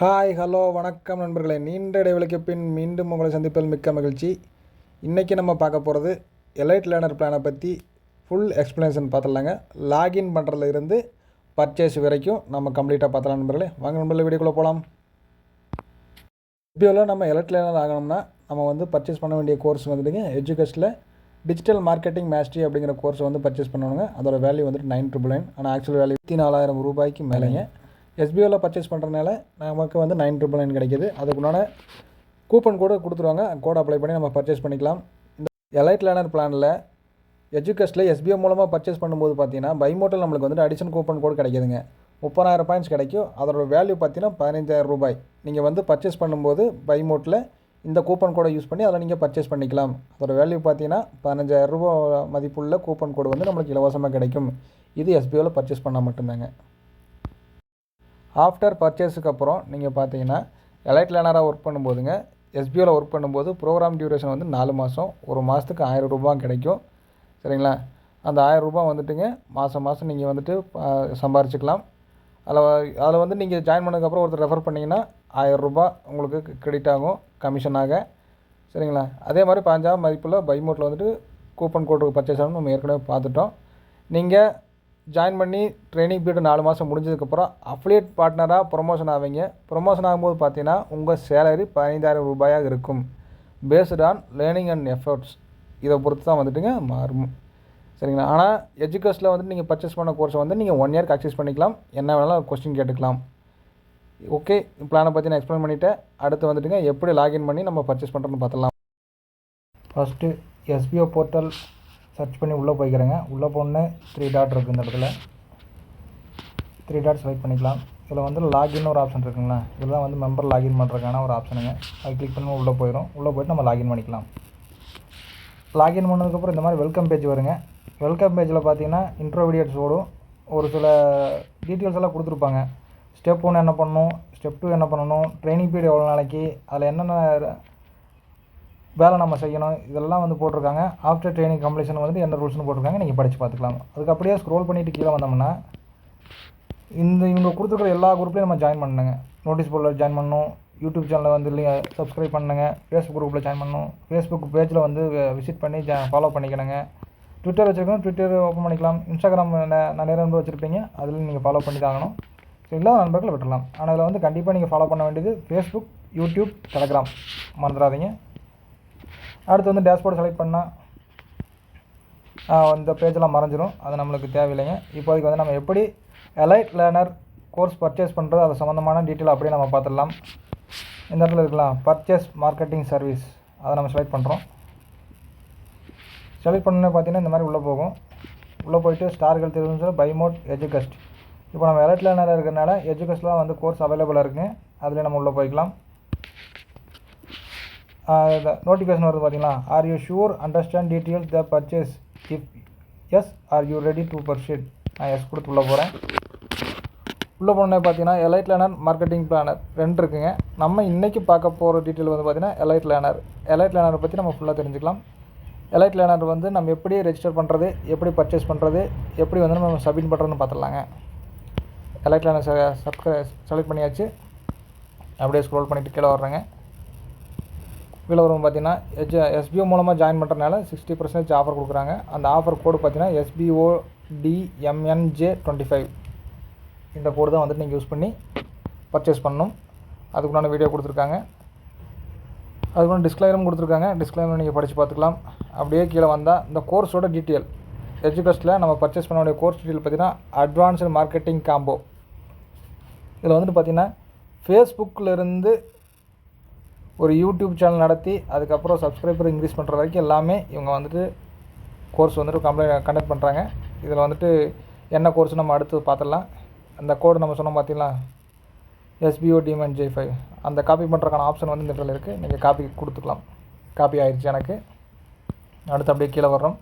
Hi hello வணக்கம் நண்பர்களே. நீண்ட இடைவெளிக்கு பின் மீண்டும் உங்களை சந்திப்பதில் மிக்க மகிழ்ச்சி. இன்றைக்கி நம்ம பார்க்க போகிறது எலைட் லேர்னர் பிளானை பற்றி ஃபுல் எக்ஸ்ப்ளனேஷன் பார்த்துடலாங்க. லாகின் பண்ணுறதுல இருந்து பர்ச்சேஸ் வரைக்கும் நம்ம கம்ப்ளீட்டாக பார்த்தலாம் நண்பர்களே. வாங்க நண்பர்களே வீடியோக்குள்ளே போகலாம் இப்போலாம் நம்ம எலைட் லேர்னர் ஆகணும்னா நம்ம வந்து பர்ச்சேஸ் பண்ண வேண்டிய கோர்ஸ் வந்துட்டுங்க. எஜுகேஷனில் டிஜிட்டல் மார்க்கெட்டிங் மேஸ்ட்ரி அப்படிங்கிற கோர்ஸ் வந்து பர்ச்சேஸ் பண்ணணுங்க. அதோட வேல்யூ வந்துட்டு நைன் ட்ரிபிள் நைன் ஆனால் ஆக்சுவல் வேல்யூ இருபத்தி நாலாயிரம் ரூபாய்க்கு மேலேங்க. எஸ்பிஓவில் பர்ச்சேஸ் பண்ணுறதுனால நமக்கு வந்து நைன் ட்ரிபிள் நைன் கிடைக்கிது. அதுக்குண்டான கூப்பன் கோடு கொடுத்துருவாங்க. கோட் அப்ளை பண்ணி நம்ம பர்ச்சேஸ் பண்ணிக்கலாம். இந்த எலைட் லேனர் பிளானில் எஜுகேஷனில் எஸ்பிஓ மூலமாக பர்ச்சேஸ் பண்ணும்போது பார்த்தீங்கன்னா பைமோட்டில் நம்மளுக்கு வந்துட்டு அடிஷன் கூப்பன் கோடு கிடைக்குதுங்க. முப்பதாயிரம் பாயிண்ட்ஸ் கிடைக்கும். அதோட வேல்யூ பார்த்தீங்கன்னா பதினஞ்சாயிரம் ரூபாய். நீங்கள் வந்து பர்ச்சேஸ் பண்ணும்போது பைமோட்டில் இந்த கூப்பன் கோடை யூஸ் பண்ணி அதில் நீங்கள் பர்ச்சேஸ் பண்ணிக்கலாம். அதோட வேல்யூ பார்த்தீங்கன்னா பதினஞ்சாயிரம் ரூபா மதிப்புள்ள கூப்பன் கோடு வந்து நம்மளுக்கு இலவசமாக கிடைக்கும். இது எஸ்பிஓவில் பர்ச்சேஸ் பண்ணால் மட்டும்தாங்க. ஆஃப்டர் பர்ச்சேஸுக்கு அப்புறம் நீங்கள் பார்த்தீங்கன்னா எலைட் லேனராக ஒர்க் பண்ணும்போதுங்க எஸ்பிஓவில் ஒர்க் பண்ணும்போது ப்ரோக்ராம் டியூரேஷன் வந்து நாலு மாதம் ஒரு மாதத்துக்கு ஆயிரம் ரூபாய் கிடைக்கும். சரிங்களா? அந்த ஆயிரம் ரூபா வந்துட்டுங்க மாதம் மாதம் நீங்கள் வந்துட்டு சம்பாரிச்சிக்கலாம். அதில் அதில் வந்து நீங்கள் ஜாயின் பண்ணதுக்கப்புறம் ஒருத்தர் ரெஃபர் பண்ணிங்கன்னா ஆயிரம் உங்களுக்கு கிரெடிட் ஆகும் கமிஷனாக சரிங்களா? அதே மாதிரி பாஞ்சாயிரம் மதிப்பில் பைமோட்டில் வந்துட்டு கூப்பன் கோடு பர்ச்சேஸ் ஆகணும் நம்ம ஏற்கனவே பார்த்துட்டோம். நீங்கள் ஜாயின் பண்ணி ட்ரைனிங் பீரியட் நாலு மாதம் முடிஞ்சதுக்கப்புறம் அஃப்லியேட் பார்ட்னராக ப்ரொமோஷன் ஆவீங்க. ப்ரொமோஷன் ஆகும்போது பார்த்தீங்கன்னா உங்கள் சேலரி பதினைந்தாயிரம் ரூபாயாக இருக்கும். Based on learning and efforts இதை பொறுத்து தான் வந்துட்டுங்க மாறும். சரிங்களா? ஆனால் எஜுகேஷனில் வந்துட்டு நீங்கள் பர்ச்சேஸ் பண்ண கோர்ஸை வந்து நீங்கள் ஒன் இயர்க்கு அக்சஸ் பண்ணிக்கலாம். என்ன வேணாலும் கொஸ்டின் கேட்டுக்கலாம். ஓகே பிளானை பற்றி நான் எக்ஸ்பிளைன் பண்ணிவிட்டேன் அடுத்து வந்துட்டுங்க எப்படி லாகின் பண்ணி நம்ம பர்ச்சேஸ் பண்ணுறோன்னு பார்த்துலாம் ஃபஸ்ட்டு எஸ்பிஓ போர்ட்டல் சர்ச் பண்ணி உள்ளே போய்க்கிறேங்க. உள்ளே போனே த்ரீ டாட் இருக்குது இந்த இடத்துல. த்ரீ டாட் செலக்ட் பண்ணிக்கலாம். இதில் வந்து லாகின் ஒரு ஆப்ஷன் இருக்குங்களா? இதில் தான் வந்து மெம்பர் லாகின் பண்ணுறதுக்கான ஒரு ஆப்ஷனுங்க அது கிளிக் பண்ணி உள்ளே போயிடும். உள்ளே போய்ட்டு நம்ம லாகின் பண்ணிக்கலாம். லாகின் பண்ணதுக்கப்புறம் இந்த மாதிரி வெல்கம் பேஜ் வருங்க. வெல்கம் பேஜில் பார்த்தீங்கன்னா இன்ட்ரோ வீடியோஸ் ஓடும். ஒரு சில டீட்டெயில்ஸ் எல்லாம் கொடுத்துருப்பாங்க. ஸ்டெப் ஒன்று என்ன பண்ணணும்? ஸ்டெப் டூ என்ன பண்ணணும்? ட்ரைனிங் பீரியட் எவ்வளோ நாளைக்கு? அதில் என்னென்ன வேலை நம்ம செய்யணும் இதெல்லாம் வந்து போட்டிருக்காங்க. ஆஃப்டர் ட்ரைனிங் கம்ப்ளீஷன் வந்து என்ன ரூல்ஸ்னு போட்டிருக்காங்க நீங்கள் படித்து பார்த்துக்கலாம். அதுக்கு அப்படியே ஸ்க்ரோல் பண்ணிவிட்டு கீழே வந்தோம்னா இந்த இவங்க கொடுத்துருக்குற எல்லா குரூப்லேயும் நம்ம ஜாயின் பண்ணுங்க நோட்டீஸ் போர்டில் ஜாயின் பண்ணணும். யூடியூப் சேனலில் வந்து இல்லைங்க சப்ஸ்கிரைப் பண்ணுங்க. ஃபேஸ்புக் குரூப்பில் ஜாயின் பண்ணணும். ஃபேஸ்புக் பேஜில் வந்து விசிட் பண்ணி ஜா ஃபாலோ பண்ணிக்கணுங்க. ட்விட்டர் வச்சுருக்கணும் ட்விட்டர் ஓப்பன் பண்ணிக்கலாம். இன்ஸ்டாகிராம் நிறைய நண்பர் வச்சுருப்பீங்க. அதில் நீங்கள் ஃபாலோ பண்ணி தாங்கணும் சரிங்களா நண்பர்கள் விட்டுடலாம். ஆனால் அதில் வந்து கண்டிப்பாக நீங்கள் ஃபாலோ பண்ண வேண்டியது ஃபேஸ்புக் யூடியூப் டெலகிராம் மறந்துடாதீங்க. அடுத்து வந்து டேஷ்போர்டு செலக்ட் பண்ணால் இந்த பேஜெல்லாம் மறைஞ்சிரும். அது நம்மளுக்கு தேவையில்லைங்க. இப்போதைக்கு வந்து நம்ம எப்படி எலைட் லேர்னர் கோர்ஸ் பர்ச்சேஸ் பண்ணுறது அது சம்மந்தமான டீட்டெயில் அப்படியே நம்ம பார்த்துடலாம். இந்த இடத்துல இருக்கலாம். பர்ச்சேஸ் மார்க்கெட்டிங் சர்வீஸ் அதை நம்ம செலக்ட் பண்ணுறோம் செலக்ட் பண்ணோன்னே பார்த்தீங்கன்னா இந்த மாதிரி உள்ளே போகும். உள்ளே போயிட்டு ஸ்டார்கள் தெரிஞ்சு பைமோட் எஜுகஸ்ட் இப்போ நம்ம எலைட் லேர்னர் இருக்கிறனால எஜுகஸ்ட்லாம் வந்து கோர்ஸ் அவைலபிளாக இருக்குது அதில் நம்ம உள்ளே போய்க்கலாம். நோட்டிஃபிகேஷன் வருது பார்த்தீங்களா are you sure understand details the purchase if yes are you ready to proceed நான் எஸ் கொடுத்து உள்ளே போகிறேன் உள்ளே போனோன்னே பார்த்தீங்கன்னா எலைட் லேனர் மார்க்கெட்டிங் பிளானர் ரெண்டு இருக்குங்க. நம்ம இன்றைக்கி பார்க்க போகிற டீட்டெயில் வந்து பார்த்தீங்கன்னா எலைட் லேனர் எலைட் லேனரை பற்றி நம்ம ஃபுல்லாக தெரிஞ்சுக்கலாம். எலைட் லேனர் வந்து நம்ம எப்படி ரெஜிஸ்டர் பண்ணுறது எப்படி பர்ச்சேஸ் பண்ணுறது எப்படி வந்து நம்ம சப்மிட் பண்ணுறதுன்னு பார்த்துடலாங்க எலைட் லேனர் சப்ஸ்கிரை செலக்ட் பண்ணியாச்சு. அப்படியே ஸ்க்ரோல் பண்ணிவிட்டு கீழே வர்றேங்க. கீழே வரும் பார்த்தீங்கன்னா எச் எஸ்பிஓ மூலமாக ஜாயின் பண்ணுறதுனால சிக்ஸ்டி பர்சன்டேஜ் ஆஃபர் கொடுக்குறாங்க. அந்த ஆஃபர் கோடு பார்த்தீங்கன்னா எஸ்பிஓ டிஎம்என்ஜே டுவெண்ட்டி ஃபைவ் இந்த கோடு தான் வந்துட்டு நீங்கள் யூஸ் பண்ணி பர்ச்சேஸ் பண்ணணும். அதுக்குண்டான வீடியோ கொடுத்துருக்காங்க. அதுக்குள்ள டிஸ்க்ளைமரும் கொடுத்துருக்காங்க. டிஸ்க்ளைமர் நீங்கள் படித்து பார்த்துக்கலாம். அப்படியே கீழே வந்தால் இந்த கோர்ஸோட டீட்டெயில் எஜுகஸ்ட்டில் நம்ம பர்ச்சேஸ் பண்ண கோர்ஸ் டீட்டெயில் பார்த்தீங்கன்னா அட்வான்ஸ்டு மார்க்கெட்டிங் காம்போ இதில் வந்துட்டு பார்த்தீங்கன்னா ஃபேஸ்புக்கிலேருந்து ஒரு யூடியூப் சேனல் நடத்தி அதுக்கப்புறம் சப்ஸ்கிரைபர் இன்க்ரீஸ் பண்ணுற வரைக்கும் எல்லாமே இவங்க வந்துட்டு கோர்ஸ் வந்துட்டு கம்ப்ளைண்ட் கண்டக்ட் பண்ணுறாங்க இதில் வந்துட்டு என்ன கோர்ஸ் நம்ம அடுத்து பார்த்துடலாம். அந்த கோடு நம்ம சொன்னோம் பார்த்தீங்களா? எஸ்பிஓ டிமன் ஜே ஃபைவ் அந்த காப்பி பண்ணுறதுக்கான ஆப்ஷன் வந்து இந்த இடத்துல இருக்குது நீங்கள் காப்பி கொடுத்துக்கலாம். காப்பி ஆயிடுச்சு எனக்கு. அடுத்து அப்படியே கீழே வர்றோம்.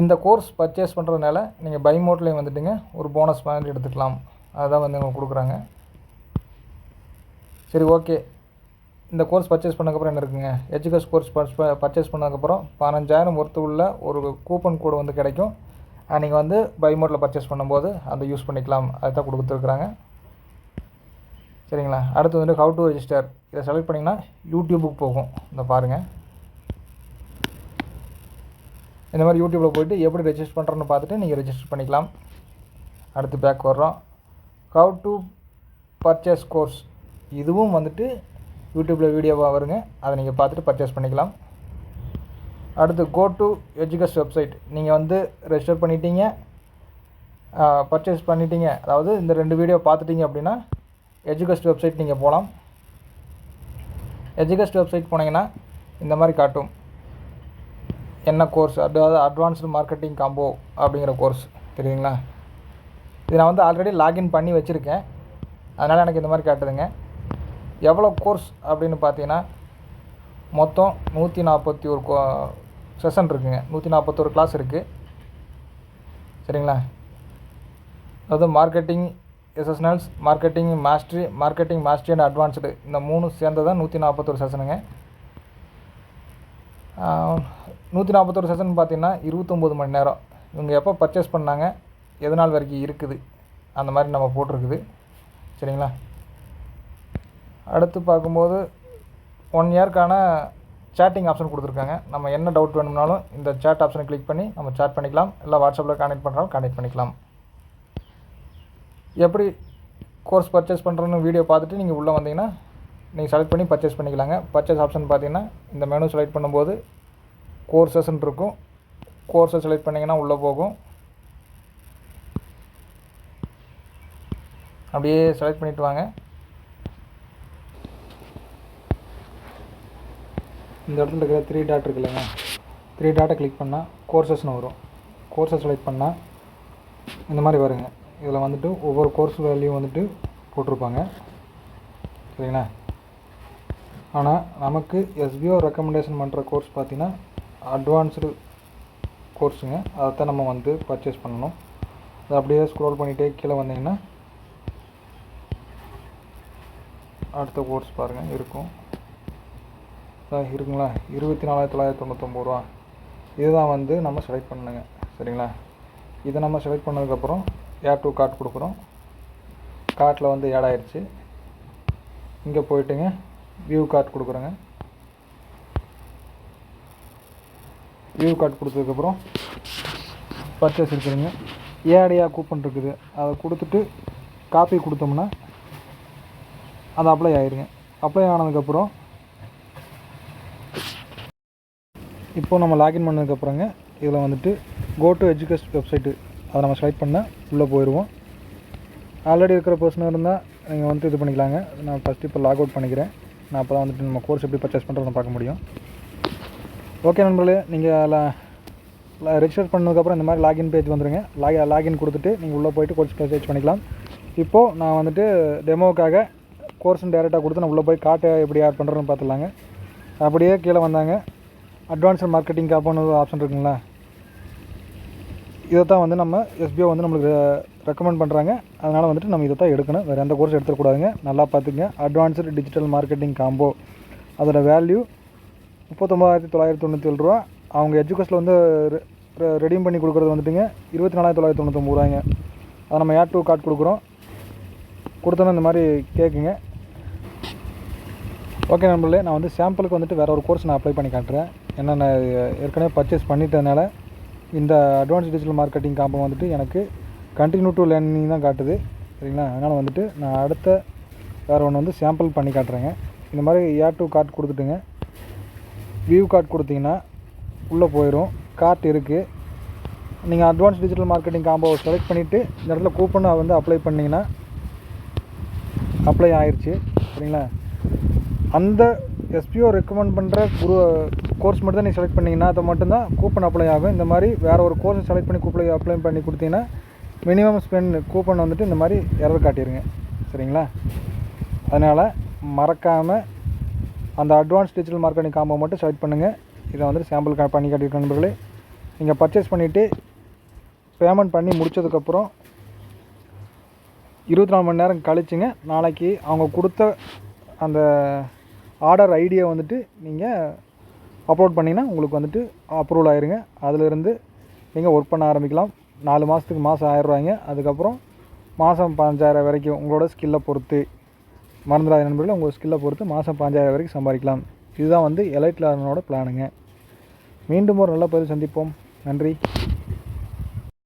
இந்த கோர்ஸ் பர்ச்சேஸ் பண்ணுறதுனால நீங்கள் பை மோட்லேயும் வந்துட்டுங்க ஒரு போனஸ் மாதிரி எடுத்துக்கலாம். அதுதான் வந்து அவங்க கொடுக்குறாங்க. சரி ஓகே இந்த கோர்ஸ் பர்ச்சேஸ் பண்ணதுக்கப்புறம் என்ன இருக்குங்க? எஜுகேஷ் கோர்ஸ் பர்ச்சேஸ் பண்ணதுக்கப்புறம் பதினஞ்சாயிரம் ஒர்த்து உள்ள ஒரு கூப்பன் கோடு வந்து கிடைக்கும். நீங்கள் வந்து பை மோட்டில் பர்ச்சேஸ் பண்ணும்போது அதை யூஸ் பண்ணிக்கலாம். அதை தான் கொடுத்துருக்குறாங்க. சரிங்களா? அடுத்து வந்து ஹவு டு ரெஜிஸ்டர் இதை செலக்ட் பண்ணிங்கன்னா யூடியூபுக்கு போகும். இந்த பாருங்கள் இந்த மாதிரி யூடியூப்பில் போயிட்டு எப்படி ரெஜிஸ்டர் பண்ணுறோன்னு பார்த்துட்டு நீங்கள் ரெஜிஸ்டர் பண்ணிக்கலாம். அடுத்து பேக் வர்றோம். ஹவு டு பர்ச்சேஸ் கோர்ஸ் இதுவும் வந்துட்டு யூடியூப்பில் வீடியோவாக வருங்க. அதை நீங்கள் பார்த்துட்டு பர்ச்சேஸ் பண்ணிக்கலாம். அடுத்து கோ டு எஜுகஸ் வெப்சைட் நீங்கள் வந்து ரெஜிஸ்டர் பண்ணிட்டீங்க. பர்ச்சேஸ் பண்ணிட்டீங்க. அதாவது இந்த ரெண்டு வீடியோ பார்த்துட்டீங்க அப்படின்னா எஜுகஸ்ட் வெப்சைட் நீங்கள் போகலாம் எஜுகஸ்ட் வெப்சைட் போனீங்கன்னா இந்த மாதிரி காட்டும். என்ன கோர்ஸ் அதாவது அட்வான்ஸ்டு மார்க்கெட்டிங் காம்போ அப்படிங்கிற கோர்ஸ் தெரியுங்களா இது நான் வந்து ஆல்ரெடி லாகின் பண்ணி வச்சுருக்கேன். அதனால் எனக்கு இந்த மாதிரி காட்டுதுங்க. எவ்வளோ கோர்ஸ் அப்படின்னு பார்த்தீங்கன்னா மொத்தம் நூற்றி நாற்பத்தி ஒரு கோ செஷன் இருக்குங்க. நூற்றி நாற்பத்தொரு கிளாஸ் இருக்குது சரிங்களா? அதாவது marketing essentials marketing mastery marketing mastery and advanced இந்த மூணு சேர்ந்து தான் நூற்றி நாற்பத்தொரு செஷனுங்க நூற்றி நாற்பத்தொரு செஷன் பார்த்தீங்கன்னா இருபத்தொம்போது மணி நேரம். இவங்க எப்போ பர்ச்சேஸ் பண்ணாங்க எது நாள் வரைக்கும் இருக்குது அந்த மாதிரி நம்ம போட்டிருக்குது. சரிங்களா? அடுத்து பார்க்கும்போது ஒன் இயர்க்கான சேட்டிங் ஆப்ஷன் கொடுத்துருக்காங்க. நம்ம என்ன டவுட் வேணும்னாலும் இந்த சேட் ஆப்ஷனை கிளிக் பண்ணி நம்ம சேட் பண்ணிக்கலாம். இல்லை வாட்ஸ்அப்பில் கனெக்ட் பண்ணுறாலும் கனெக்ட் பண்ணிக்கலாம். எப்படி கோர்ஸ் பர்ச்சேஸ் பண்ணுறோன்னு வீடியோ பார்த்துட்டு நீங்கள் உள்ளே வந்தீங்கன்னா நீங்கள் செலக்ட் பண்ணி பர்ச்சேஸ் பண்ணிக்கலாங்க. பர்ச்சேஸ் ஆப்ஷன் பார்த்தீங்கன்னா இந்த மெனு செலக்ட் பண்ணும்போது கோர்சஸ்ன்னு இருக்கும். கோர்ஸை செலக்ட் பண்ணிங்கன்னா உள்ளே போகும். அப்படியே செலக்ட் பண்ணிவிட்டு வாங்க. இந்த இடத்துல இருக்கிற த்ரீ டாட் இருக்குல்லங்க த்ரீ டாட்டை கிளிக் பண்ணால் கோர்சஸ்னு வரும். கோர்ஸை செலக்ட் பண்ணால் இந்த மாதிரி வருங்க. இதில் வந்துட்டு ஒவ்வொரு கோர்ஸ் வேல்யூ வந்துட்டு போட்டிருப்பாங்க. சரிங்களா? ஆனால் நமக்கு எஸ்பிஓ ரெக்கமெண்டேஷன் பண்ணுற கோர்ஸ் பார்த்தீங்கன்னா அட்வான்ஸ்டு கோர்ஸுங்க அதைத்தான் நம்ம வந்து பர்ச்சேஸ் பண்ணணும். அதை அப்படியே ஸ்க்ரோல் பண்ணிகிட்டே கீழே வந்தீங்கன்னா அடுத்த கோர்ஸ் பாருங்கள் இருக்கும். இருக்குங்களா? இருபத்தி நாலாயிரத்தி தொள்ளாயிரத்தி தொண்ணூத்தொம்பது ரூபா. இதுதான் வந்து நம்ம செலக்ட் பண்ணுங்க. சரிங்களா? இதை நம்ம செலக்ட் பண்ணதுக்கப்புறம் ஏர் டூ கார்ட் கொடுக்குறோம். கார்ட்டில் வந்து ஆட் ஆயிடுச்சு இங்கே போயிட்டுங்க. வியூ கார்ட் கொடுக்குறோங்க. வியூ கார்ட் கொடுத்ததுக்கப்புறம் பர்ச்சேஸ் இருக்குதுங்க. ஏடியா கூப்பன் இருக்குது. அதை கொடுத்துட்டு காப்பி கொடுத்தோம்னா அது அப்ளை ஆயிருங்க. அப்ளை ஆனதுக்கப்புறம் இப்போ நம்ம லாகின் பண்ணதுக்கப்புறங்க இதில் வந்துட்டு கோ டு எஜுகேஷ் வெப்சைட்டு அதை நம்ம செலக்ட் பண்ணால் உள்ளே போயிடுவோம் ஆல்ரெடி இருக்கிற பர்சனாக இருந்தால் நீங்கள் வந்துட்டு இது பண்ணிக்கலாங்க. நான் ஃபஸ்ட்டு இப்போ லாக் அவுட் பண்ணிக்கிறேன். நான் அப்போ தான் வந்துட்டு நம்ம கோர்ஸ் எப்படி பர்ச்சேஸ் பண்ணுறதுன்னு பார்க்க முடியும். ஓகே நண்பர்களே நீங்கள் ரெஜிஸ்டர் பண்ணதுக்கப்புறம் இந்த மாதிரி லாகின் பேஜ் வந்துடுங்க லாகி லாகின் கொடுத்துட்டு நீங்கள் உள்ளே போயிட்டு கோர்ஸ் பர்ச்சேஸ் பண்ணிக்கலாம். இப்போது நான் வந்துட்டு டெமோவுக்காக கோர்ஸ் டேரெக்டாக கொடுத்து நான் உள்ளே போய் காட்டை எப்படி ஆட் பண்ணுறதுன்னு பார்த்துலாங்க அப்படியே கீழே வந்தாங்க. அட்வான்ஸ்டு மார்க்கெட்டிங் காப்பான ஆப்ஷன் இருக்குங்களா? இதை தான் வந்து நம்ம எஸ்பிஓ வந்து நம்மளுக்கு ரெக்கமெண்ட் பண்ணுறாங்க அதனால் வந்துட்டு நம்ம இதை தான் எடுக்கணும். வேறு எந்த கோர்ஸ் எடுத்துக்கூடாதுங்க நல்லா பார்த்துங்க அட்வான்ஸ்டு டிஜிட்டல் மார்க்கெட்டிங் காம்போ அதோட வேல்யூ முப்பத்தொம்பதாயிரத்தி தொள்ளாயிரத்தி தொண்ணூற்றி ஏழு ரூபா. அவங்க எஜுகேஷனில் வந்து ரெடீம் பண்ணி கொடுக்குறது வந்துட்டுங்க இருபத்தி நாலாயிரத்தி தொள்ளாயிரத்தி தொண்ணூத்தொம்பது ரூபாய்ங்க. அதை நம்ம ஏர் டூ கார்டு கொடுக்குறோம். கொடுத்தோன்னா இந்த மாதிரி கேட்குங்க ஓகே நண்பர்களே நான் வந்து சாம்பிளுக்கு வந்துட்டு வேறு ஒரு கோர்ஸ் நான் அப்ளை பண்ணி காட்டுறேன். ஏன்னா நான் ஏற்கனவே பர்ச்சேஸ் பண்ணிட்டதுனால இந்த அட்வான்ஸ் டிஜிட்டல் மார்க்கெட்டிங் காம்போ வந்துட்டு எனக்கு கண்டினியூ டு லேர்னிங் தான் காட்டுது. சரிங்களா? அதனால் வந்துட்டு நான் அடுத்த வேறு ஒன்று வந்து சாம்பிள் பண்ணி காட்டுறேங்க. இந்த மாதிரி ஏர் டூ கார்ட் கொடுத்துட்டுங்க. வியூ கார்ட் கொடுத்தீங்கன்னா உள்ளே போயிடும் கார்ட் இருக்குது நீங்கள் அட்வான்ஸ் டிஜிட்டல் மார்க்கெட்டிங் காம்போவை செலக்ட் பண்ணிவிட்டு இந்த இடத்துல கூப்பனை வந்து அப்ளை பண்ணிங்கன்னா அப்ளை ஆயிடுச்சு சரிங்களா? அந்த எஸ்பிஓ ரெக்கமெண்ட் பண்ணுற குரு கோர்ஸ் மட்டும் தான் நீங்கள் செலக்ட் பண்ணிங்கன்னா அதை மட்டும்தான் கூப்பன் அப்ளை ஆகும். இந்த மாதிரி வேறு ஒரு கோர்ஸை செலக்ட் பண்ணி கூப்பன் அப்ளை பண்ணி கொடுத்தீங்கன்னா மினிமம் ஸ்பெண்ட் கூப்பன் வந்துட்டு இந்த மாதிரி எரர் காட்டிடுங்க சரிங்களா? அதனால் மறக்காமல் அந்த அட்வான்ஸ் டிஜிட்டல் மார்க்கெட்டிங் காம்போ மட்டும் செலக்ட் பண்ணுங்கள் இதை வந்துட்டு சாம்பிள் கா பண்ணி காட்டியிருக்க நண்பர்களே நீங்கள் பர்ச்சேஸ் பண்ணிவிட்டு பேமெண்ட் பண்ணி முடித்ததுக்கப்புறம் இருபத்தி நாலு மணி நேரம் கழிச்சுங்க. நாளைக்கு அவங்க கொடுத்த அந்த ஆர்டர் ஐடியை வந்துட்டு நீங்கள் அப்லோட் பண்ணிங்கன்னா உங்களுக்கு வந்துட்டு அப்ரூவல் ஆயிருங்க. அதிலிருந்து நீங்கள் ஒர்க் பண்ண ஆரம்பிக்கலாம். நாலு மாதத்துக்கு மாதம் ஆயிரரூவாய்ங்க அதுக்கப்புறம் மாதம் பதினஞ்சாயிரம் வரைக்கும் உங்களோட ஸ்கில்லை பொறுத்து மறந்துடாத நண்பர்களே உங்கள் ஸ்கில்லை பொறுத்து மாதம் பஞ்சாயிரம் வரைக்கும் சம்பாதிக்கலாம். இதுதான் வந்து எலைட் லேர்னரோட பிளானுங்க மீண்டும் ஒரு நல்ல பதிவு சந்திப்போம். நன்றி.